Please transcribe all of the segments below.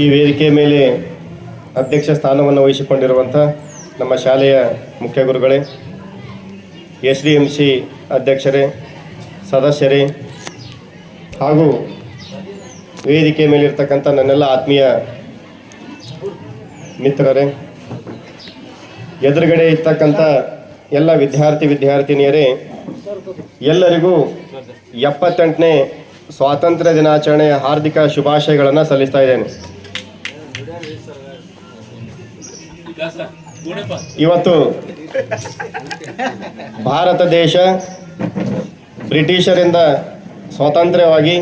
ಈ ವೇದಿಕೆ ಮೇಲೆ ಅಧ್ಯಕ್ಷ ಸ್ಥಾನವನ್ನು ವಹಿಸಿಕೊಂಡಿರುವಂಥ ನಮ್ಮ ಶಾಲೆಯ ಮುಖ್ಯ ಗುರುಗಳೇ ಎಸ್ ಡಿ ಎಂ ಸಿ ಅಧ್ಯಕ್ಷರೇ, ಸದಸ್ಯರೇ ಹಾಗೂ ವೇದಿಕೆ ಮೇಲಿರ್ತಕ್ಕಂಥ ನನ್ನೆಲ್ಲ ಆತ್ಮೀಯ ಮಿತ್ರರೇ, ಎದುರುಗಡೆ ಇರ್ತಕ್ಕಂಥ ಎಲ್ಲ ವಿದ್ಯಾರ್ಥಿ ವಿದ್ಯಾರ್ಥಿನಿಯರೇ, ಎಲ್ಲರಿಗೂ ಎಪ್ಪತ್ತೆಂಟನೇ ಸ್ವಾತಂತ್ರ್ಯ ದಿನಾಚರಣೆಯ ಹಾರ್ದಿಕ ಶುಭಾಶಯಗಳನ್ನು ಸಲ್ಲಿಸ್ತಾ ಇದ್ದೇನೆ. ಇವತ್ತು ಭಾರತ ದೇಶ ಬ್ರಿಟಿಷರಿಂದ ಸ್ವಾತಂತ್ರ್ಯವಾಗಿ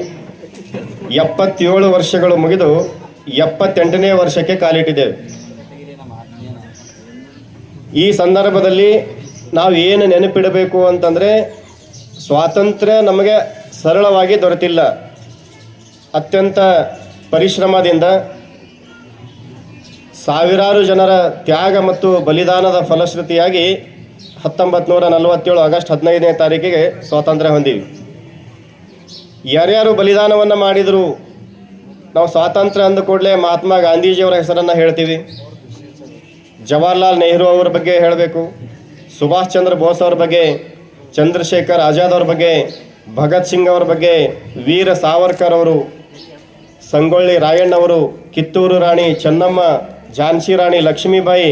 ಎಪ್ಪತ್ತೇಳು ವರ್ಷಗಳು ಮುಗಿದು ಎಪ್ಪತ್ತೆಂಟನೇ ವರ್ಷಕ್ಕೆ ಕಾಲಿಟ್ಟಿದ್ದೇವೆ. ಈ ಸಂದರ್ಭದಲ್ಲಿ ನಾವು ಏನು ನೆನಪಿಡಬೇಕು ಅಂತಂದರೆ ಸ್ವಾತಂತ್ರ್ಯ ನಮಗೆ ಸರಳವಾಗಿ ದೊರೆತಿಲ್ಲ. ಅತ್ಯಂತ ಪರಿಶ್ರಮದಿಂದ ಸಾವಿರಾರು ಜನರ ತ್ಯಾಗ ಮತ್ತು ಬಲಿದಾನದ ಫಲಶ್ರುತಿಯಾಗಿ ಹತ್ತೊಂಬತ್ತು ನೂರ ನಲವತ್ತೇಳು ಆಗಸ್ಟ್ ಹದಿನೈದನೇ ತಾರೀಕಿಗೆ ಸ್ವಾತಂತ್ರ್ಯ ಹೊಂದೀವಿ. ಯಾರ್ಯಾರು ಬಲಿದಾನವನ್ನು ಮಾಡಿದರು, ನಾವು ಸ್ವಾತಂತ್ರ್ಯ ಅಂದ ಕೂಡಲೇ ಮಹಾತ್ಮ ಗಾಂಧೀಜಿಯವರ ಹೆಸರನ್ನು ಹೇಳ್ತೀವಿ. ಜವಾಹರ್ಲಾಲ್ ನೆಹರು ಅವರ ಬಗ್ಗೆ ಹೇಳಬೇಕು ಸುಭಾಷ್ ಚಂದ್ರ ಬೋಸ್ ಅವ್ರ ಬಗ್ಗೆ ಚಂದ್ರಶೇಖರ್ ಆಜಾದ್ ಅವ್ರ ಬಗ್ಗೆ, ಭಗತ್ ಸಿಂಗ್ ಅವ್ರ ಬಗ್ಗೆ, ವೀರ ಸಾವರ್ಕರ್ ಅವರು, ಸಂಗೊಳ್ಳಿ ರಾಯಣ್ಣವರು ಕಿತ್ತೂರು ರಾಣಿ ಚೆನ್ನಮ್ಮ, ಝಾನ್ಸಿ ರಾಣಿ ಲಕ್ಷ್ಮೀಬಾಯಿ,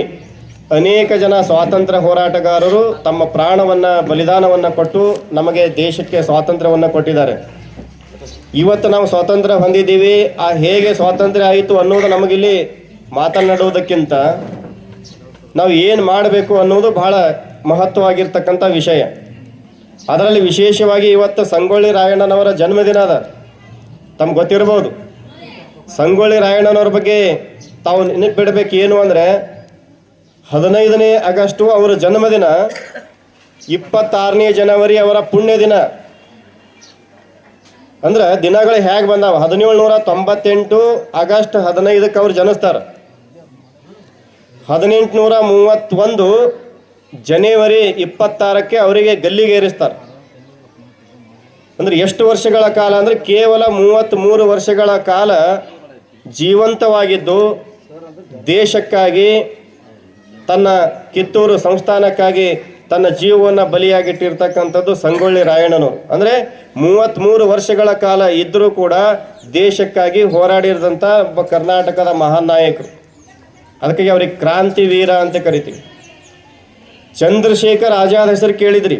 ಅನೇಕ ಜನ ಸ್ವಾತಂತ್ರ್ಯ ಹೋರಾಟಗಾರರು ತಮ್ಮ ಪ್ರಾಣವನ್ನು, ಬಲಿದಾನವನ್ನು ಕೊಟ್ಟು ನಮಗೆ ದೇಶಕ್ಕೆ ಸ್ವಾತಂತ್ರ್ಯವನ್ನು ಕೊಟ್ಟಿದ್ದಾರೆ. ಇವತ್ತು ನಾವು ಸ್ವಾತಂತ್ರ್ಯ ಹೊಂದಿದ್ದೀವಿ. ಆ ಹೇಗೆ ಸ್ವಾತಂತ್ರ್ಯ ಆಯಿತು ಅನ್ನೋದು ನಮಗಿಲ್ಲಿ ಮಾತನಾಡುವುದಕ್ಕಿಂತ ನಾವು ಏನು ಮಾಡಬೇಕು ಅನ್ನೋದು ಬಹಳ ಮಹತ್ವವಾಗಿರ್ತಕ್ಕಂಥ ವಿಷಯ. ಅದರಲ್ಲಿ ವಿಶೇಷವಾಗಿ ಇವತ್ತು ಸಂಗೊಳ್ಳಿ ರಾಯಣ್ಣನವರ ಜನ್ಮದಿನ ಅದ. ತಮ್ಗೆ ಗೊತ್ತಿರ್ಬೋದು. ಸಂಗೊಳ್ಳಿ ರಾಯಣ್ಣನವ್ರ ಬಗ್ಗೆ ತಾವು ನೆನಪಿಡಬೇಕು ಏನು ಅಂದರೆ ಹದಿನೈದನೇ ಆಗಸ್ಟು ಅವರ ಜನ್ಮದಿನ, ಇಪ್ಪತ್ತಾರನೇ ಜನವರಿ ಅವರ ಪುಣ್ಯ ದಿನ ಅಂದ್ರೆ ದಿನಗಳು ಹೇಗೆ ಬಂದಾವ? ಹದಿನೇಳು ನೂರ ತೊಂಬತ್ತೆಂಟು ಆಗಸ್ಟ್ ಹದಿನೈದಕ್ಕೆ ಅವ್ರು ಜನಿಸ್ತಾರೆ. ಹದಿನೆಂಟುನೂರ ಮೂವತ್ತೊಂದು ಜನವರಿ ಇಪ್ಪತ್ತಾರಕ್ಕೆ ಅವರಿಗೆ ಗಲ್ಲಿಗೇರಿಸ್ತಾರೆ. ಅಂದ್ರೆ ಎಷ್ಟು ವರ್ಷಗಳ ಕಾಲ? ಅಂದರೆ ಕೇವಲ ಮೂವತ್ತ್ಮೂರು ವರ್ಷಗಳ ಕಾಲ ಜೀವಂತವಾಗಿದ್ದು ದೇಶಕ್ಕಾಗಿ, ತನ್ನ ಕಿತ್ತೂರು ಸಂಸ್ಥಾನಕ್ಕಾಗಿ, ತನ್ನ ಜೀವವನ್ನು ಬಲಿಯಾಗಿಟ್ಟಿರ್ತಕ್ಕಂಥದ್ದು ಸಂಗೊಳ್ಳಿ ರಾಯಣ್ಣನು. ಅಂದರೆ ಮೂವತ್ತ್ಮೂರು ವರ್ಷಗಳ ಕಾಲ ಇದ್ದರೂ ಕೂಡ ದೇಶಕ್ಕಾಗಿ ಹೋರಾಡಿರದಂಥ ಒಬ್ಬ ಕರ್ನಾಟಕದ ಮಹಾನ್ ನಾಯಕರು. ಅದಕ್ಕಾಗಿ ಅವ್ರಿಗೆ ಕ್ರಾಂತಿ ವೀರ ಅಂತ ಕರಿತೀವಿ. ಚಂದ್ರಶೇಖರ್ ಆಜಾದ್ ಹೆಸರು ಕೇಳಿದ್ರಿ.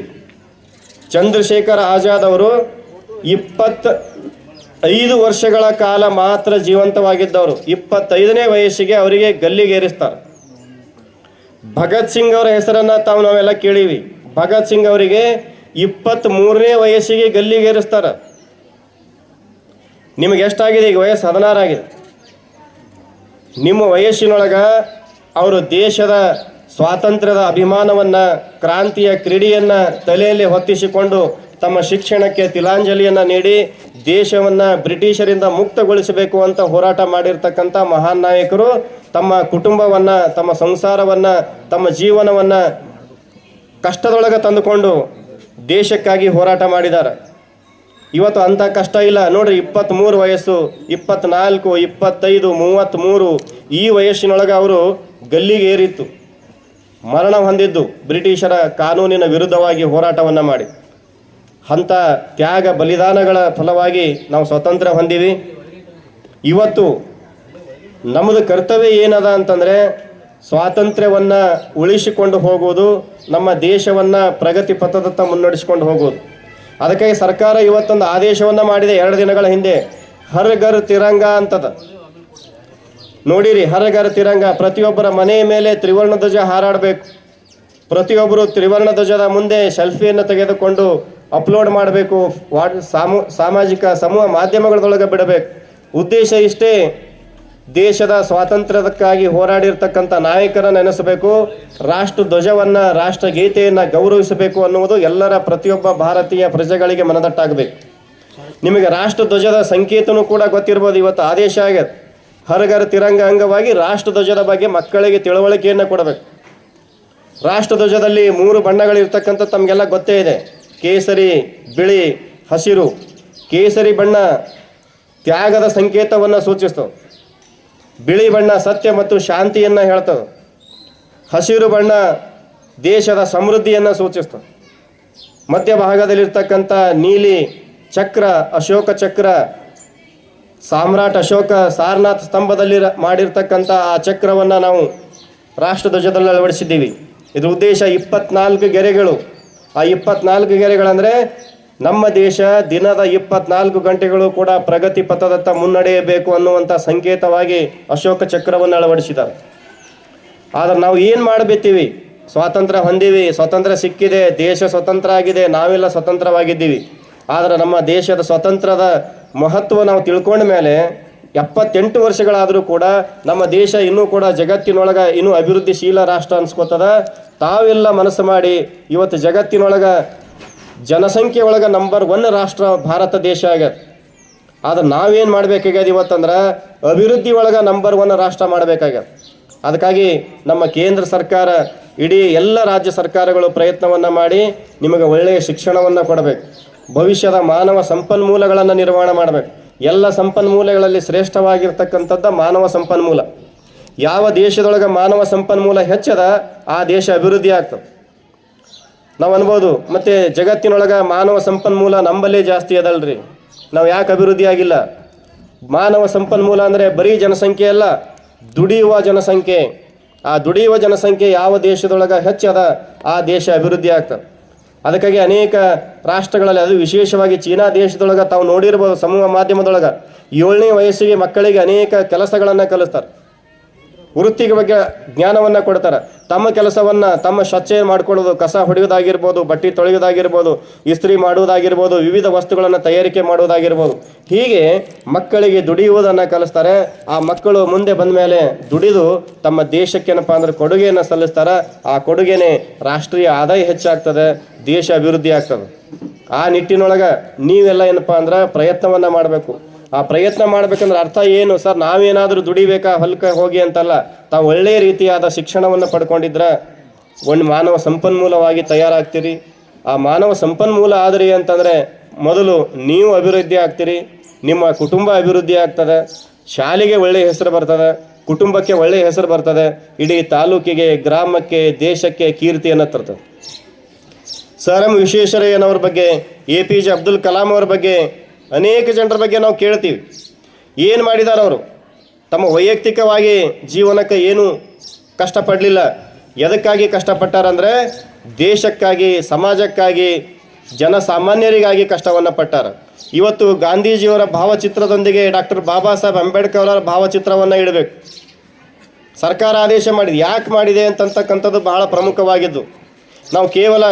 ಚಂದ್ರಶೇಖರ್ ಆಜಾದ್ ಅವರು ಇಪ್ಪತ್ತ ಐದು ವರ್ಷಗಳ ಕಾಲ ಮಾತ್ರ ಜೀವಂತವಾಗಿದ್ದವರು. ಇಪ್ಪತ್ತೈದನೇ ವಯಸ್ಸಿಗೆ ಅವರಿಗೆ ಗಲ್ಲಿಗೇರಿಸ್ತಾರೆ. ಭಗತ್ ಸಿಂಗ್ ಅವರ ಹೆಸರನ್ನ ತಾವು ನಾವೆಲ್ಲ ಕೇಳೀವಿ. ಭಗತ್ ಸಿಂಗ್ ಅವರಿಗೆ ಇಪ್ಪತ್ತ್ ಮೂರನೇ ವಯಸ್ಸಿಗೆ ಗಲ್ಲಿಗೇರಿಸ್ತಾರೆ. ನಿಮಗೆ ಎಷ್ಟಾಗಿದೆ? ಈಗ ವಯಸ್ಸು ಹದಿನಾರಾಗಿದೆ. ನಿಮ್ಮ ವಯಸ್ಸಿನೊಳಗ ಅವರು ದೇಶದ ಸ್ವಾತಂತ್ರ್ಯದ ಅಭಿಮಾನವನ್ನು, ಕ್ರಾಂತಿಯ ಕ್ರೀಡೆಯನ್ನು ತಲೆಯಲ್ಲಿ ಹೊತ್ತಿಸಿಕೊಂಡು ತಮ್ಮ ಶಿಕ್ಷಣಕ್ಕೆ ತಿಲಾಂಜಲಿಯನ್ನು ನೀಡಿ ದೇಶವನ್ನು ಬ್ರಿಟಿಷರಿಂದ ಮುಕ್ತಗೊಳಿಸಬೇಕು ಅಂತ ಹೋರಾಟ ಮಾಡಿರ್ತಕ್ಕಂಥ ಮಹಾನ್ ನಾಯಕರು, ತಮ್ಮ ಕುಟುಂಬವನ್ನು, ತಮ್ಮ ಸಂಸಾರವನ್ನು, ತಮ್ಮ ಜೀವನವನ್ನು ಕಷ್ಟದೊಳಗೆ ತಂದುಕೊಂಡು ದೇಶಕ್ಕಾಗಿ ಹೋರಾಟ ಮಾಡಿದ್ದಾರೆ. ಇವತ್ತು ಅಂಥ ಕಷ್ಟ ಇಲ್ಲ. ನೋಡ್ರಿ ಇಪ್ಪತ್ತ್ಮೂರು ವಯಸ್ಸು ಇಪ್ಪತ್ತ್ನಾಲ್ಕು ಇಪ್ಪತ್ತೈದು ಮೂವತ್ತ್ಮೂರು ಈ ವಯಸ್ಸಿನೊಳಗೆ ಅವರು ಗಲ್ಲಿಗೆ ಏರಿತ್ತು ಮರಣ ಹೊಂದಿದ್ದು ಬ್ರಿಟಿಷರ ಕಾನೂನಿನ ವಿರುದ್ಧವಾಗಿ ಹೋರಾಟವನ್ನು ಮಾಡಿ. ಅಂಥ ತ್ಯಾಗ ಬಲಿದಾನಗಳ ಫಲವಾಗಿ ನಾವು ಸ್ವಾತಂತ್ರ್ಯ ಹೊಂದೀವಿ. ಇವತ್ತು ನಮ್ಮದು ಕರ್ತವ್ಯ ಏನದ ಅಂತಂದರೆ ಸ್ವಾತಂತ್ರ್ಯವನ್ನು ಉಳಿಸಿಕೊಂಡು ಹೋಗುವುದು, ನಮ್ಮ ದೇಶವನ್ನು ಪ್ರಗತಿ ಪಥದತ್ತ ಮುನ್ನಡೆಸಿಕೊಂಡು ಹೋಗುವುದು. ಅದಕ್ಕಾಗಿ ಸರ್ಕಾರ ಇವತ್ತೊಂದು ಆದೇಶವನ್ನು ಮಾಡಿದೆ ಎರಡು ದಿನಗಳ ಹಿಂದೆ. ಹರ್ ಗರ್ ತಿರಂಗ ಅಂತದ. ನೋಡಿರಿ, ಹರಗರ ತಿರಂಗ, ಪ್ರತಿಯೊಬ್ಬರ ಮನೆಯ ಮೇಲೆ ತ್ರಿವರ್ಣ ಧ್ವಜ ಹಾರಾಡಬೇಕು. ಪ್ರತಿಯೊಬ್ಬರು ತ್ರಿವರ್ಣ ಧ್ವಜದ ಮುಂದೆ ಸೆಲ್ಫಿಯನ್ನು ತೆಗೆದುಕೊಂಡು ಅಪ್ಲೋಡ್ ಮಾಡಬೇಕು. ವಾಟ್ ಸಾಮೂ, ಸಾಮಾಜಿಕ, ಸಮೂಹ ಮಾಧ್ಯಮಗಳೊಳಗೆ ಬಿಡಬೇಕು. ಉದ್ದೇಶ ಇಷ್ಟೇ, ದೇಶದ ಸ್ವಾತಂತ್ರ್ಯಕ್ಕಾಗಿ ಹೋರಾಡಿರ್ತಕ್ಕಂಥ ನಾಯಕರ ನೆನೆಸಬೇಕು. ರಾಷ್ಟ್ರ ಧ್ವಜವನ್ನು ರಾಷ್ಟ್ರಗೀತೆಯನ್ನು ಗೌರವಿಸಬೇಕು ಅನ್ನುವುದು ಎಲ್ಲರ ಪ್ರತಿಯೊಬ್ಬ ಭಾರತೀಯ ಪ್ರಜೆಗಳಿಗೆ ಮನದಟ್ಟಾಗಬೇಕು. ನಿಮಗೆ ರಾಷ್ಟ್ರ ಧ್ವಜದ ಸಂಕೇತನೂ ಕೂಡ ಗೊತ್ತಿರ್ಬೋದು, ಇವತ್ತು ಆದೇಶ ಆಗ್ಯದ ಹರಗರ ತಿರಂಗ ಅಂಗವಾಗಿ ರಾಷ್ಟ್ರಧ್ವಜದ ಬಗ್ಗೆ ಮಕ್ಕಳಿಗೆ ತಿಳುವಳಿಕೆಯನ್ನು ಕೊಡಬೇಕು. ರಾಷ್ಟ್ರಧ್ವಜದಲ್ಲಿ ಮೂರು ಬಣ್ಣಗಳಿರ್ತಕ್ಕಂಥ ತಮಗೆಲ್ಲ ಗೊತ್ತೇ ಇದೆ. ಕೇಸರಿ, ಬಿಳಿ, ಹಸಿರು. ಕೇಸರಿ ಬಣ್ಣ ತ್ಯಾಗದ ಸಂಕೇತವನ್ನು ಸೂಚಿಸ್ತವೆ ಬಿಳಿ ಬಣ್ಣ ಸತ್ಯ ಮತ್ತು ಶಾಂತಿಯನ್ನು ಹೇಳ್ತವೆ ಹಸಿರು ಬಣ್ಣ ದೇಶದ ಸಮೃದ್ಧಿಯನ್ನು ಸೂಚಿಸ್ತವೆ ಮಧ್ಯಭಾಗದಲ್ಲಿರ್ತಕ್ಕಂಥ ನೀಲಿ ಚಕ್ರ, ಅಶೋಕ ಚಕ್ರ ಸಾಮ್ರಾಟ್ ಅಶೋಕ ಸಾರನಾಥ್ ಸ್ತಂಭದಲ್ಲಿ ಮಾಡಿರ್ತಕ್ಕಂಥ ಆ ಚಕ್ರವನ್ನು ನಾವು ರಾಷ್ಟ್ರಧ್ವಜದಲ್ಲಿ ಅಳವಡಿಸಿದ್ದೀವಿ. ಇದರ ಉದ್ದೇಶ ಇಪ್ಪತ್ನಾಲ್ಕು ಗೆರೆಗಳು. ಆ ಇಪ್ಪತ್ನಾಲ್ಕು ಗೆರೆಗಳಂದರೆ ನಮ್ಮ ದೇಶ ದಿನದ ಇಪ್ಪತ್ನಾಲ್ಕು ಗಂಟೆಗಳು ಕೂಡ ಪ್ರಗತಿ ಪಥದತ್ತ ಮುನ್ನಡೆಯಬೇಕು ಅನ್ನುವಂಥ ಸಂಕೇತವಾಗಿ ಅಶೋಕ ಚಕ್ರವನ್ನು ಅಳವಡಿಸಿದ್ದಾರೆ. ಆದ್ರೆ ನಾವು ಏನು ಮಾಡಬೇಕೀವಿ ಸ್ವಾತಂತ್ರ್ಯ ಹೊಂದೀವಿ, ಸ್ವಾತಂತ್ರ್ಯ ಸಿಕ್ಕಿದೆ, ದೇಶ ಸ್ವತಂತ್ರ ಆಗಿದೆ, ನಾವೆಲ್ಲ ಸ್ವತಂತ್ರವಾಗಿದ್ದೀವಿ. ಆದರೆ ನಮ್ಮ ದೇಶದ ಸ್ವಾತಂತ್ರ್ಯದ ಮಹತ್ವ ನಾವು ತಿಳ್ಕೊಂಡ ಮೇಲೆ ಎಪ್ಪತ್ತೆಂಟು ವರ್ಷಗಳಾದರೂ ಕೂಡ ನಮ್ಮ ದೇಶ ಇನ್ನೂ ಕೂಡ ಜಗತ್ತಿನೊಳಗೆ ಇನ್ನೂ ಅಭಿವೃದ್ಧಿಶೀಲ ರಾಷ್ಟ್ರ ಅನ್ಸ್ಕೊತದ. ತಾವೆಲ್ಲ ಮನಸ್ಸು ಮಾಡಿ ಇವತ್ತು ಜಗತ್ತಿನೊಳಗೆ ಜನಸಂಖ್ಯೆ ಒಳಗೆ ನಂಬರ್ ಒನ್ ರಾಷ್ಟ್ರ ಭಾರತ ದೇಶ ಆಗ್ಯದ. ಆದ್ರೆ ನಾವೇನು ಮಾಡಬೇಕಾಗ್ಯದ ಇವತ್ತಂದ್ರೆ ಅಭಿವೃದ್ಧಿ ಒಳಗೆ ನಂಬರ್ ಒನ್ ರಾಷ್ಟ್ರ ಮಾಡಬೇಕಾಗ್ಯದ. ಅದಕ್ಕಾಗಿ ನಮ್ಮ ಕೇಂದ್ರ ಸರ್ಕಾರ ಇಡೀ ಎಲ್ಲ ರಾಜ್ಯ ಸರ್ಕಾರಗಳು ಪ್ರಯತ್ನವನ್ನು ಮಾಡಿ ನಿಮಗೆ ಒಳ್ಳೆಯ ಶಿಕ್ಷಣವನ್ನು ಕೊಡಬೇಕು. ಭವಿಷ್ಯದ ಮಾನವ ಸಂಪನ್ಮೂಲಗಳನ್ನು ನಿರ್ವಹಣೆ ಮಾಡಬೇಕು. ಎಲ್ಲ ಸಂಪನ್ಮೂಲಗಳಲ್ಲಿ ಶ್ರೇಷ್ಠವಾಗಿರ್ತಕ್ಕಂಥದ್ದು ಮಾನವ ಸಂಪನ್ಮೂಲ. ಯಾವ ದೇಶದೊಳಗೆ ಮಾನವ ಸಂಪನ್ಮೂಲ ಹೆಚ್ಚದ, ಆ ದೇಶ ಅಭಿವೃದ್ಧಿ ಆಗ್ತದೆ. ನಾವು ಅನ್ಬೋದು, ಮತ್ತು ಜಗತ್ತಿನೊಳಗೆ ಮಾನವ ಸಂಪನ್ಮೂಲ ನಂಬಲ್ಲೇ ಜಾಸ್ತಿ ಅದಲ್ರಿ. ನಾವು ಯಾಕೆ ಅಭಿವೃದ್ಧಿ ಆಗಿಲ್ಲ? ಮಾನವ ಸಂಪನ್ಮೂಲ ಅಂದರೆ ಬರೀ ಜನಸಂಖ್ಯೆ ಅಲ್ಲ, ದುಡಿಯುವ ಜನಸಂಖ್ಯೆ. ಆ ದುಡಿಯುವ ಜನಸಂಖ್ಯೆ ಯಾವ ದೇಶದೊಳಗೆ ಹೆಚ್ಚದ, ಆ ದೇಶ ಅಭಿವೃದ್ಧಿ ಆಗ್ತದೆ. ಅದಕ್ಕಾಗಿ ಅನೇಕ ರಾಷ್ಟ್ರಗಳಲ್ಲಿ ಅದು ವಿಶೇಷವಾಗಿ ಚೀನಾ ದೇಶದೊಳಗೆ ತಾವು ನೋಡಿರ್ಬೋದು, ಸಮೂಹ ಮಾಧ್ಯಮದೊಳಗೆ ಏಳನೇ ವಯಸ್ಸಿಗೆ ಮಕ್ಕಳಿಗೆ ಅನೇಕ ಕೆಲಸಗಳನ್ನು ಕಲಿಸ್ತಾರೆ. ವೃತ್ತಿಗೆ ಬಗ್ಗೆ ಜ್ಞಾನವನ್ನು ಕೊಡ್ತಾರೆ. ತಮ್ಮ ಕೆಲಸವನ್ನು, ತಮ್ಮ ಸ್ವಚ್ಛ ಮಾಡ್ಕೊಳ್ಳೋದು, ಕಸ ಹೊಡೆಯೋದಾಗಿರ್ಬೋದು, ಬಟ್ಟೆ ತೊಳೆಯೋದಾಗಿರ್ಬೋದು, ಇಸ್ತ್ರಿ ಮಾಡುವುದಾಗಿರ್ಬೋದು, ವಿವಿಧ ವಸ್ತುಗಳನ್ನು ತಯಾರಿಕೆ ಮಾಡುವುದಾಗಿರ್ಬೋದು. ಹೀಗೆ ಮಕ್ಕಳಿಗೆ ದುಡಿಯುವುದನ್ನು ಕಲಿಸ್ತಾರೆ. ಆ ಮಕ್ಕಳು ಮುಂದೆ ಬಂದ ಮೇಲೆ ದುಡಿದು ತಮ್ಮ ದೇಶಕ್ಕೇನಪ್ಪ ಅಂದ್ರೆ ಕೊಡುಗೆಯನ್ನು ಸಲ್ಲಿಸ್ತಾರೆ. ಆ ಕೊಡುಗೆನೇ ರಾಷ್ಟ್ರೀಯ ಆದಾಯ ಹೆಚ್ಚಾಗ್ತದೆ, ದೇಶ ಅಭಿವೃದ್ಧಿ ಆಗ್ತದೆ. ಆ ನಿಟ್ಟಿನೊಳಗೆ ನೀವೆಲ್ಲ ಏನಪ್ಪ ಅಂದ್ರೆ ಪ್ರಯತ್ನವನ್ನು ಮಾಡಬೇಕು. ಆ ಪ್ರಯತ್ನ ಮಾಡ್ಬೇಕಂದ್ರೆ ಅರ್ಥ ಏನು? ಸರ್, ನಾವೇನಾದರೂ ದುಡಿಬೇಕಾ ಹೊಲಕ್ಕೆ ಹೋಗಿ ಅಂತಲ್ಲ, ತಾವು ಒಳ್ಳೆಯ ರೀತಿಯಾದ ಶಿಕ್ಷಣವನ್ನು ಪಡ್ಕೊಂಡಿದ್ರೆ ಒಂದು ಮಾನವ ಸಂಪನ್ಮೂಲವಾಗಿ ತಯಾರಾಗ್ತೀರಿ. ಆ ಮಾನವ ಸಂಪನ್ಮೂಲ ಆದ್ರಿ ಅಂತಂದರೆ ಮೊದಲು ನೀವು ಅಭಿವೃದ್ಧಿ ಆಗ್ತೀರಿ, ನಿಮ್ಮ ಕುಟುಂಬ ಅಭಿವೃದ್ಧಿ ಆಗ್ತದೆ, ಶಾಲೆಗೆ ಒಳ್ಳೆಯ ಹೆಸರು ಬರ್ತದೆ, ಕುಟುಂಬಕ್ಕೆ ಒಳ್ಳೆಯ ಹೆಸರು ಬರ್ತದೆ, ಇಡೀ ತಾಲೂಕಿಗೆ, ಗ್ರಾಮಕ್ಕೆ, ದೇಶಕ್ಕೆ ಕೀರ್ತಿಯನ್ನು ತರ್ತದೆ. ಸರ್, ಎಂ ವಿಶ್ವೇಶ್ವರಯ್ಯನವ್ರ ಬಗ್ಗೆ, A P J Abdul Kalam ಅವ್ರ ಬಗ್ಗೆ ಅನೇಕ ಜನರ ಬಗ್ಗೆ ನಾವು ಕೇಳ್ತೀವಿ. ಏನು ಮಾಡಿದ್ದಾರೆ ಅವರು? ತಮ್ಮ ವೈಯಕ್ತಿಕವಾಗಿ ಜೀವನಕ್ಕೆ ಏನು ಕಷ್ಟಪಡಲಿಲ್ಲ. ಎದಕ್ಕಾಗಿ ಕಷ್ಟಪಟ್ಟಾರಂದರೆ ದೇಶಕ್ಕಾಗಿ, ಸಮಾಜಕ್ಕಾಗಿ, ಜನಸಾಮಾನ್ಯರಿಗಾಗಿ ಕಷ್ಟವನ್ನು ಪಟ್ಟಾರ. ಇವತ್ತು ಗಾಂಧೀಜಿಯವರ ಭಾವಚಿತ್ರದೊಂದಿಗೆ ಡಾಕ್ಟರ್ ಬಾಬಾ ಸಾಹೇಬ್ ಅಂಬೇಡ್ಕರ್ ಅವರ ಭಾವಚಿತ್ರವನ್ನು ಇಡಬೇಕು. ಸರ್ಕಾರ ಆದೇಶ ಮಾಡಿದೆ ಯಾಕೆ ಮಾಡಿದೆ ಅಂತಕ್ಕಂಥದ್ದು ಬಹಳ ಪ್ರಮುಖವಾಗಿದ್ದು. ನಾವು ಕೇವಲ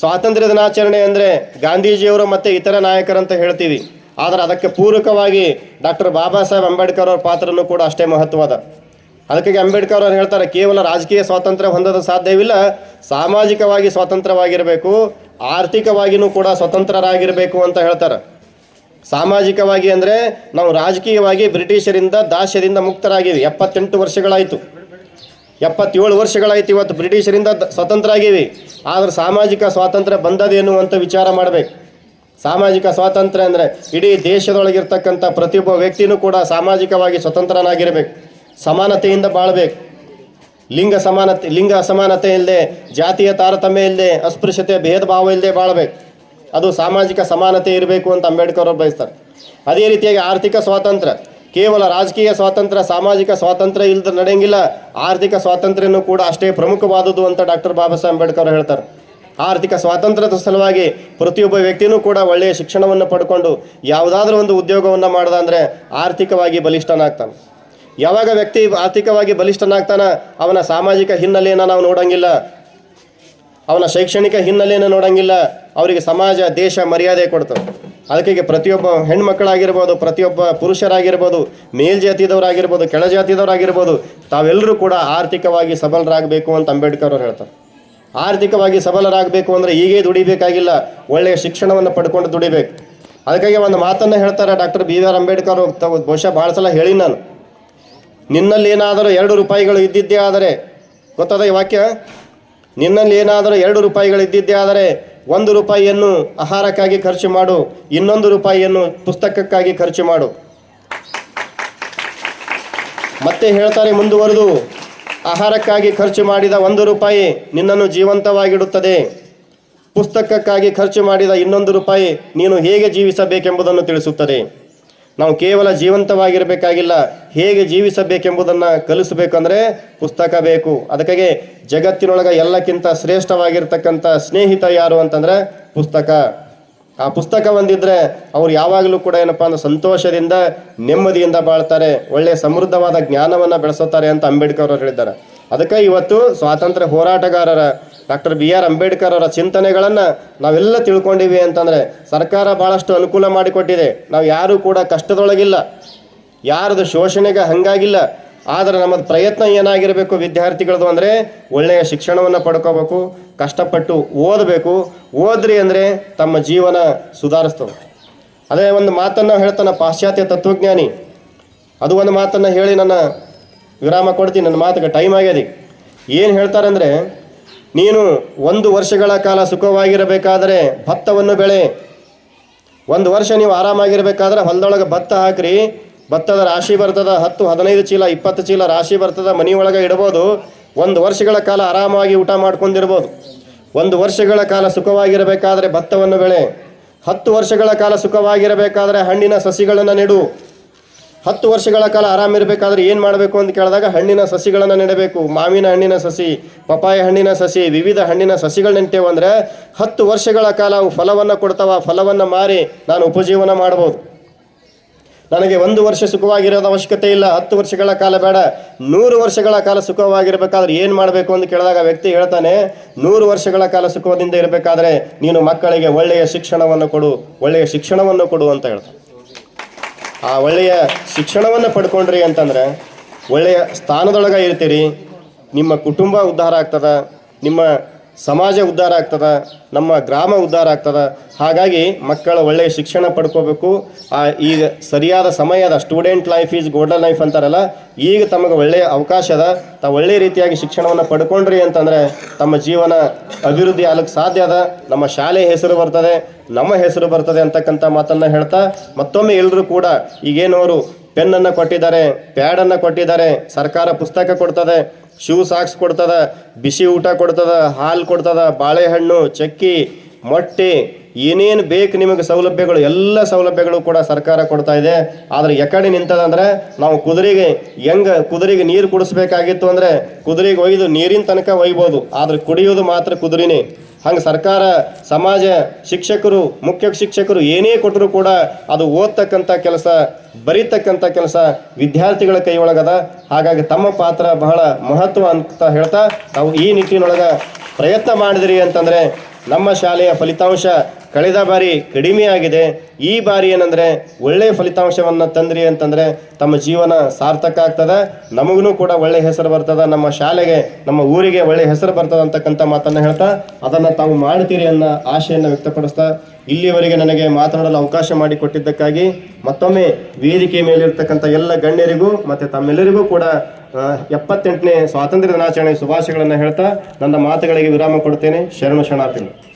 ಸ್ವಾತಂತ್ರ್ಯ ದಿನಾಚರಣೆ ಅಂದರೆ ಗಾಂಧೀಜಿಯವರು ಮತ್ತು ಇತರ ನಾಯಕರಂತ ಹೇಳ್ತೀವಿ. ಆದರೆ ಅದಕ್ಕೆ ಪೂರಕವಾಗಿ ಡಾಕ್ಟರ್ ಬಾಬಾ ಸಾಹೇಬ್ ಅಂಬೇಡ್ಕರ್ ಅವರ ಪಾತ್ರನೂ ಕೂಡ ಅಷ್ಟೇ ಮಹತ್ವದ. ಅದಕ್ಕಾಗಿ ಅಂಬೇಡ್ಕರ್ ಅವರು ಹೇಳ್ತಾರೆ, ಕೇವಲ ರಾಜಕೀಯ ಸ್ವಾತಂತ್ರ್ಯ ಹೊಂದೋದು ಸಾಧ್ಯವಿಲ್ಲ, ಸಾಮಾಜಿಕವಾಗಿ ಸ್ವತಂತ್ರವಾಗಿರಬೇಕು ಆರ್ಥಿಕವಾಗಿಯೂ ಕೂಡ ಸ್ವತಂತ್ರರಾಗಿರಬೇಕು ಅಂತ ಹೇಳ್ತಾರೆ. ಸಾಮಾಜಿಕವಾಗಿ ಅಂದರೆ ನಾವು ರಾಜಕೀಯವಾಗಿ ಬ್ರಿಟಿಷರಿಂದ ದಾಸ್ಯದಿಂದ ಮುಕ್ತರಾಗಿವಿ. ಎಪ್ಪತ್ತೆಂಟು ವರ್ಷಗಳಾಯಿತು. ಎಪ್ಪತ್ತೇಳು ವರ್ಷಗಳಾಯಿತು ಇವತ್ತು ಬ್ರಿಟಿಷರಿಂದ ಸ್ವತಂತ್ರ ಆಗೀವಿ ಆದ್ರೆ ಸಾಮಾಜಿಕ ಸ್ವಾತಂತ್ರ್ಯ ಬಂದದೇನು ಅಂತ ವಿಚಾರ ಮಾಡಬೇಕು. ಸಾಮಾಜಿಕ ಸ್ವಾತಂತ್ರ್ಯ ಅಂದರೆ ಇಡೀ ದೇಶದೊಳಗಿರ್ತಕ್ಕಂಥ ಪ್ರತಿಯೊಬ್ಬ ವ್ಯಕ್ತಿನೂ ಕೂಡ ಸಾಮಾಜಿಕವಾಗಿ ಸ್ವತಂತ್ರನಾಗಿರಬೇಕು. ಸಮಾನತೆಯಿಂದ ಬಾಳ್ಬೇಕು. ಲಿಂಗ ಸಮಾನತೆ, ಲಿಂಗ ಅಸಮಾನತೆ ಇಲ್ಲದೆ ಜಾತಿಯ ತಾರತಮ್ಯ ಇಲ್ಲದೆ ಅಸ್ಪೃಶ್ಯತೆ ಭೇದ ಭಾವ ಇಲ್ಲದೆ ಬಾಳ್ಬೇಕು. ಅದು ಸಾಮಾಜಿಕ ಸಮಾನತೆ ಇರಬೇಕು ಅಂತ ಅಂಬೇಡ್ಕರ್ ಅವರು ಬಯಸ್ತಾರೆ. ಅದೇ ರೀತಿಯಾಗಿ ಆರ್ಥಿಕ ಸ್ವಾತಂತ್ರ್ಯ. ಕೇವಲ ರಾಜಕೀಯ ಸ್ವಾತಂತ್ರ್ಯ, ಸಾಮಾಜಿಕ ಸ್ವಾತಂತ್ರ್ಯ ಇಲ್ಲದ ನಡೆಯಂಗಿಲ್ಲ. ಆರ್ಥಿಕ ಸ್ವಾತಂತ್ರ್ಯನೂ ಕೂಡ ಅಷ್ಟೇ ಪ್ರಮುಖವಾದುದು ಅಂತ ಡಾಕ್ಟರ್ ಬಾಬಾ ಸಾಹೇಬ್ ಅಂಬೇಡ್ಕರ್ ಹೇಳ್ತಾರೆ. ಆರ್ಥಿಕ ಸ್ವಾತಂತ್ರ್ಯದ ಸಲುವಾಗಿ ಪ್ರತಿಯೊಬ್ಬ ವ್ಯಕ್ತಿನೂ ಕೂಡ ಒಳ್ಳೆಯ ಶಿಕ್ಷಣವನ್ನು ಪಡ್ಕೊಂಡು ಯಾವುದಾದ್ರೂ ಒಂದು ಉದ್ಯೋಗವನ್ನು ಮಾಡ್ದ ಅಂದರೆ ಆರ್ಥಿಕವಾಗಿ ಬಲಿಷ್ಠನಾಗ್ತಾನೆ. ಯಾವಾಗ ವ್ಯಕ್ತಿ ಆರ್ಥಿಕವಾಗಿ ಬಲಿಷ್ಠನಾಗ್ತಾನ ಅವನ ಸಾಮಾಜಿಕ ಹಿನ್ನೆಲೆಯನ್ನು ನಾವು ನೋಡಂಗಿಲ್ಲ. ಅವನ ಶೈಕ್ಷಣಿಕ ಹಿನ್ನೆಲೆಯನ್ನು ನೋಡಂಗಿಲ್ಲ. ಅವರಿಗೆ ಸಮಾಜ, ದೇಶ ಮರ್ಯಾದೆ ಕೊಡ್ತವೆ ಅದಕ್ಕೆ ಪ್ರತಿಯೊಬ್ಬ ಹೆಣ್ಮಕ್ಕಳಾಗಿರ್ಬೋದು, ಪ್ರತಿಯೊಬ್ಬ ಪುರುಷರಾಗಿರ್ಬೋದು ಮೇಲ್ಜಾತಿದವರಾಗಿರ್ಬೋದು ಕೆಳಜಾತಿದವರಾಗಿರ್ಬೋದು ತಾವೆಲ್ಲರೂ ಕೂಡ ಆರ್ಥಿಕವಾಗಿ ಸಬಲರಾಗಬೇಕು ಅಂತ ಅಂಬೇಡ್ಕರ್ ಅವ್ರು ಹೇಳ್ತಾರೆ. ಆರ್ಥಿಕವಾಗಿ ಸಬಲರಾಗಬೇಕು ಅಂದರೆ ಹೀಗೆ ದುಡಿಬೇಕಾಗಿಲ್ಲ, ಒಳ್ಳೆಯ ಶಿಕ್ಷಣವನ್ನು ಪಡ್ಕೊಂಡು ದುಡಿಬೇಕು. ಅದಕ್ಕಾಗಿ ಒಂದು ಮಾತನ್ನು ಹೇಳ್ತಾರೆ ಡಾಕ್ಟರ್ ಬಿ ಆರ್ ಅಂಬೇಡ್ಕರ್ ಬಹುಶಃ ಭಾಳ ಸಲ ಹೇಳಿ ನಾನು. ನಿನ್ನಲ್ಲಿ ಏನಾದರೂ ಎರಡು ರೂಪಾಯಿಗಳು ಇದ್ದಿದ್ದೇ ಆದರೆ, ಗೊತ್ತದ ಈ ವಾಕ್ಯ? ನಿನ್ನಲ್ಲಿ ಏನಾದರೂ ಎರಡು ರೂಪಾಯಿಗಳು ಇದ್ದಿದ್ದೇ ಆದರೆ ಒಂದು ರೂಪಾಯಿಯನ್ನು ಆಹಾರಕ್ಕಾಗಿ ಖರ್ಚು ಮಾಡು, ಇನ್ನೊಂದು ರೂಪಾಯಿಯನ್ನು ಪುಸ್ತಕಕ್ಕಾಗಿ ಖರ್ಚು ಮಾಡು. ಮತ್ತೆ ಹೇಳ್ತಾರೆ ಮುಂದುವರೆದು, ಆಹಾರಕ್ಕಾಗಿ ಖರ್ಚು ಮಾಡಿದ ಒಂದು ರೂಪಾಯಿ ನಿನ್ನನ್ನು ಜೀವಂತವಾಗಿಡುತ್ತದೆ. ಪುಸ್ತಕಕ್ಕಾಗಿ ಖರ್ಚು ಮಾಡಿದ ಇನ್ನೊಂದು ರೂಪಾಯಿ ನೀನು ಹೇಗೆ ಜೀವಿಸಬೇಕೆಂಬುದನ್ನು ತಿಳಿಸುತ್ತದೆ. ನಾವು ಕೇವಲ ಜೀವಂತವಾಗಿರಬೇಕಾಗಿಲ್ಲ, ಹೇಗೆ ಜೀವಿಸಬೇಕೆಂಬುದನ್ನು ಕಲಿಸಬೇಕಂದ್ರೆ ಪುಸ್ತಕ ಬೇಕು. ಅದಕ್ಕಾಗಿ ಜಗತ್ತಿನೊಳಗೆ ಎಲ್ಲಕ್ಕಿಂತ ಶ್ರೇಷ್ಠವಾಗಿರ್ತಕ್ಕಂಥ ಸ್ನೇಹಿತ ಯಾರು ಅಂತಂದ್ರೆ ಪುಸ್ತಕ. ಆ ಪುಸ್ತಕ ಒಂದಿದ್ರೆ ಅವ್ರು ಯಾವಾಗಲೂ ಕೂಡ ಏನಪ್ಪಾ ಅಂದ್ರೆ ಸಂತೋಷದಿಂದ, ನೆಮ್ಮದಿಯಿಂದ ಬಾಳ್ತಾರೆ ಒಳ್ಳೆಯ ಸಮೃದ್ಧವಾದ ಜ್ಞಾನವನ್ನು ಬೆಳೆಸುತ್ತಾರೆ ಅಂತ ಅಂಬೇಡ್ಕರ್ ಅವರು ಹೇಳಿದ್ದಾರೆ. ಅದಕ್ಕೆ ಇವತ್ತು ಸ್ವಾತಂತ್ರ್ಯ ಹೋರಾಟಗಾರರ ಡಾಕ್ಟರ್ ಬಿ ಆರ್ ಅಂಬೇಡ್ಕರ್ ಅವರ ಚಿಂತನೆಗಳನ್ನು ನಾವೆಲ್ಲ ತಿಳ್ಕೊಂಡಿವಿ ಅಂತಂದರೆ ಸರ್ಕಾರ ಭಾಳಷ್ಟು ಅನುಕೂಲ ಮಾಡಿಕೊಟ್ಟಿದೆ. ನಾವು ಯಾರೂ ಕೂಡ ಕಷ್ಟದೊಳಗಿಲ್ಲ. ಯಾರದು ಶೋಷಣೆಗೆ ಹಂಗಾಗಿಲ್ಲ. ಆದರೆ ನಮ್ಮದು ಪ್ರಯತ್ನ ಏನಾಗಿರಬೇಕು ವಿದ್ಯಾರ್ಥಿಗಳದು ಅಂದರೆ ಒಳ್ಳೆಯ ಶಿಕ್ಷಣವನ್ನು ಪಡ್ಕೋಬೇಕು, ಕಷ್ಟಪಟ್ಟು ಓದಬೇಕು. ಓದ್ರಿ ಅಂದರೆ ತಮ್ಮ ಜೀವನ ಸುಧಾರಿಸ್ತವೆ ಅದೇ ಒಂದು ಮಾತನ್ನು ಹೇಳ್ತಾನೆ ಪಾಶ್ಚಾತ್ಯ ತತ್ವಜ್ಞಾನಿ. ಅದು ಒಂದು ಮಾತನ್ನು ಹೇಳಿ ನನ್ನ ವಿರಾಮ ಕೊಡ್ತೀನಿ. ನನ್ನ ಮಾತಿಗೆ ಟೈಮ್ ಆಗ್ಯದಿ ಏನು ಹೇಳ್ತಾರೆ ಅಂದರೆ ನೀನು ಒಂದು ವರ್ಷಗಳ ಕಾಲ ಸುಖವಾಗಿರಬೇಕಾದರೆ ಭತ್ತವನ್ನು ಬೆಳೆ. ಒಂದು ವರ್ಷ ನೀವು ಆರಾಮಾಗಿರಬೇಕಾದ್ರೆ ಹೊಲದೊಳಗೆ ಭತ್ತ ಹಾಕ್ರಿ. ಭತ್ತದ ರಾಶಿ ಬರ್ತದ, ಹತ್ತು, ಹದಿನೈದು ಚೀಲ, ಇಪ್ಪತ್ತು ಚೀಲ ರಾಶಿ ಬರ್ತದ, ಮನೆಯೊಳಗೆ ಇಡ್ಬೋದು. ಒಂದು ವರ್ಷಗಳ ಕಾಲ ಆರಾಮಾಗಿ ಊಟ ಮಾಡ್ಕೊಂಡಿರ್ಬೋದು. ಒಂದು ವರ್ಷಗಳ ಕಾಲ ಸುಖವಾಗಿರಬೇಕಾದ್ರೆ ಭತ್ತವನ್ನು ಬೆಳೆ. ಹತ್ತು ವರ್ಷಗಳ ಕಾಲ ಸುಖವಾಗಿರಬೇಕಾದ್ರೆ ಹಣ್ಣಿನ ಸಸಿಗಳನ್ನು ನೆಡು. ಹತ್ತು ವರ್ಷಗಳ ಕಾಲ ಆರಾಮಿರಬೇಕಾದ್ರೆ ಏನು ಮಾಡಬೇಕು ಅಂತ ಕೇಳಿದಾಗ ಹಣ್ಣಿನ ಸಸಿಗಳನ್ನು ನೆಡಬೇಕು. ಮಾವಿನ ಹಣ್ಣಿನ ಸಸಿ ಪಪಾಯ ಹಣ್ಣಿನ ಸಸಿ, ವಿವಿಧ ಹಣ್ಣಿನ ಸಸಿಗಳು ನೆಂಟೇವು ಅಂದರೆ ಹತ್ತು ವರ್ಷಗಳ ಕಾಲ ಅವು ಫಲವನ್ನು ಕೊಡ್ತಾವ, ಫಲವನ್ನು ಮಾರಿ ನಾನು ಉಪಜೀವನ ಮಾಡ್ಬೋದು. ನನಗೆ ಒಂದು ವರ್ಷ ಸುಖವಾಗಿರೋದು ಅವಶ್ಯಕತೆ ಇಲ್ಲ, ಹತ್ತು ವರ್ಷಗಳ ಕಾಲ ಬೇಡ. ನೂರು ವರ್ಷಗಳ ಕಾಲ ಸುಖವಾಗಿರಬೇಕಾದ್ರೆ ಏನು ಮಾಡಬೇಕು ಅಂತ ಕೇಳಿದಾಗ ವ್ಯಕ್ತಿ ಹೇಳ್ತಾನೆ, ನೂರು ವರ್ಷಗಳ ಕಾಲ ಸುಖದಿಂದ ಇರಬೇಕಾದ್ರೆ ನೀನು ಮಕ್ಕಳಿಗೆ ಒಳ್ಳೆಯ ಶಿಕ್ಷಣವನ್ನು ಕೊಡು, ಒಳ್ಳೆಯ ಶಿಕ್ಷಣವನ್ನು ಕೊಡು ಅಂತ ಹೇಳ್ತಾನೆ. ಆ ಒಳ್ಳೆಯ ಶಿಕ್ಷಣವನ್ನು ಪಡ್ಕೊಂಡ್ರಿ ಅಂತಂದ್ರೆ ಒಳ್ಳೆಯ ಸ್ಥಾನದೊಳಗೆ ಇರ್ತೀರಿ ನಿಮ್ಮ ಕುಟುಂಬ ಉದ್ಧಾರ ಆಗ್ತದ ನಿಮ್ಮ ಸಮಾಜ ಉದ್ಧಾರ ಆಗ್ತದ, ನಮ್ಮ ಗ್ರಾಮ ಉದ್ಧಾರ ಆಗ್ತದ. ಹಾಗಾಗಿ ಮಕ್ಕಳ ಒಳ್ಳೆಯ ಶಿಕ್ಷಣ ಪಡ್ಕೋಬೇಕು. ಆ, ಈಗ ಸರಿಯಾದ ಸಮಯದ student life is golden life ಅಂತಾರಲ್ಲ, ಈಗ ತಮಗೆ ಒಳ್ಳೆಯ ಅವಕಾಶ ಅದ. ತಾವು ಒಳ್ಳೆಯ ರೀತಿಯಾಗಿ ಶಿಕ್ಷಣವನ್ನು ಪಡ್ಕೊಂಡ್ರಿ ಅಂತಂದರೆ ತಮ್ಮ ಜೀವನ ಅಭಿವೃದ್ಧಿ ಆಗಲಿಕ್ಕೆ ಸಾಧ್ಯ ಅದ. ನಮ್ಮ ಶಾಲೆ ಹೆಸರು ಬರ್ತದೆ, ನಮ್ಮ ಹೆಸರು ಬರ್ತದೆ ಅಂತಕ್ಕಂಥ ಮಾತನ್ನು ಹೇಳ್ತಾ, ಮತ್ತೊಮ್ಮೆ ಎಲ್ಲರೂ ಕೂಡ ಈಗೇನು ಅವರು ಪೆನ್ನನ್ನು ಕೊಟ್ಟಿದ್ದಾರೆ ಪ್ಯಾಡನ್ನು ಕೊಟ್ಟಿದ್ದಾರೆ, ಸರ್ಕಾರ ಪುಸ್ತಕ ಕೊಡ್ತದೆ ಶೂ ಸಾಕ್ಸ್ ಕೊಡ್ತದ, ಬಿಸಿ ಊಟ ಕೊಡ್ತದ, ಹಾಲು ಕೊಡ್ತದ, ಬಾಳೆಹಣ್ಣು, ಚಕ್ಕಿ, ಮೊಟ್ಟೆ, ಏನೇನು ಬೇಕು ನಿಮಗೆ ಸೌಲಭ್ಯಗಳು, ಎಲ್ಲ ಸೌಲಭ್ಯಗಳು ಕೂಡ ಸರ್ಕಾರ ಕೊಡ್ತಾ ಇದೆ. ಆದರೆ ಎಕಡೆ ನಿಂತದಂದ್ರೆ ನಾವು ಕುದುರೆಗೆ ಹೆಂಗ ಕುದುರೆಗೆ ನೀರು ಕುಡಿಸ್ಬೇಕಾಗಿತ್ತು ಅಂದರೆ ಕುದುರೆಗೆ ಒಯ್ದು ನೀರಿನ ತನಕ ಒಯ್ಬೋದು. ಆದ್ರೆ ಕುಡಿಯೋದು ಮಾತ್ರ ಕುದುರೆನೇ. ಹಂಗೆ ಸರ್ಕಾರ, ಸಮಾಜ ಶಿಕ್ಷಕರು, ಮುಖ್ಯ ಶಿಕ್ಷಕರು ಏನೇ ಕೊಟ್ಟರೂ ಕೂಡ ಅದು ಓದ್ತಕ್ಕಂಥ ಕೆಲಸ, ಬರೀತಕ್ಕಂಥ ಕೆಲಸ ವಿದ್ಯಾರ್ಥಿಗಳ ಕೈ ಒಳಗದ ಹಾಗಾಗಿ ತಮ್ಮ ಪಾತ್ರ ಬಹಳ ಮಹತ್ವ ಅಂತ ಹೇಳ್ತಾ ನಾವು ಈ ನಿಟ್ಟಿನೊಳಗೆ ಪ್ರಯತ್ನ ಮಾಡಿದ್ರಿ ಅಂತಂದರೆ ನಮ್ಮ ಶಾಲೆಯ ಫಲಿತಾಂಶ ಕಳೆದ ಬಾರಿ ಕಡಿಮೆ ಆಗಿದೆ. ಈ ಬಾರಿ ಏನಂದರೆ ಒಳ್ಳೆಯ ಫಲಿತಾಂಶವನ್ನು ತಂದ್ರಿ ಅಂತಂದರೆ ತಮ್ಮ ಜೀವನ ಸಾರ್ಥಕ ಆಗ್ತದೆ. ನಮಗೂ ಕೂಡ ಒಳ್ಳೆಯ ಹೆಸರು ಬರ್ತದ. ನಮ್ಮ ಶಾಲೆಗೆ, ನಮ್ಮ ಊರಿಗೆ ಒಳ್ಳೆಯ ಹೆಸರು ಬರ್ತದೆ ಅಂತಕ್ಕಂಥ ಮಾತನ್ನು ಹೇಳ್ತಾ ಅದನ್ನು ತಾವು ಮಾಡ್ತೀರಿ ಅನ್ನೋ ಆಶೆಯನ್ನು ವ್ಯಕ್ತಪಡಿಸ್ತಾ ಇಲ್ಲಿವರೆಗೆ ನನಗೆ ಮಾತನಾಡಲು ಅವಕಾಶ ಮಾಡಿಕೊಟ್ಟಿದ್ದಕ್ಕಾಗಿ ಮತ್ತೊಮ್ಮೆ ವೇದಿಕೆ ಮೇಲಿರ್ತಕ್ಕಂಥ ಎಲ್ಲ ಗಣ್ಯರಿಗೂ ಮತ್ತು ತಮ್ಮೆಲ್ಲರಿಗೂ ಕೂಡ ಎಪ್ಪತ್ತೆಂಟನೇ ಸ್ವಾತಂತ್ರ್ಯ ದಿನಾಚರಣೆ ಶುಭಾಶಯಗಳನ್ನು ಹೇಳ್ತಾ ನನ್ನ ಮಾತುಗಳಿಗೆ ವಿರಾಮ ಕೊಡ್ತೇನೆ. ಶರಣು ಶರಣಾರ್ಥಿಗಳು.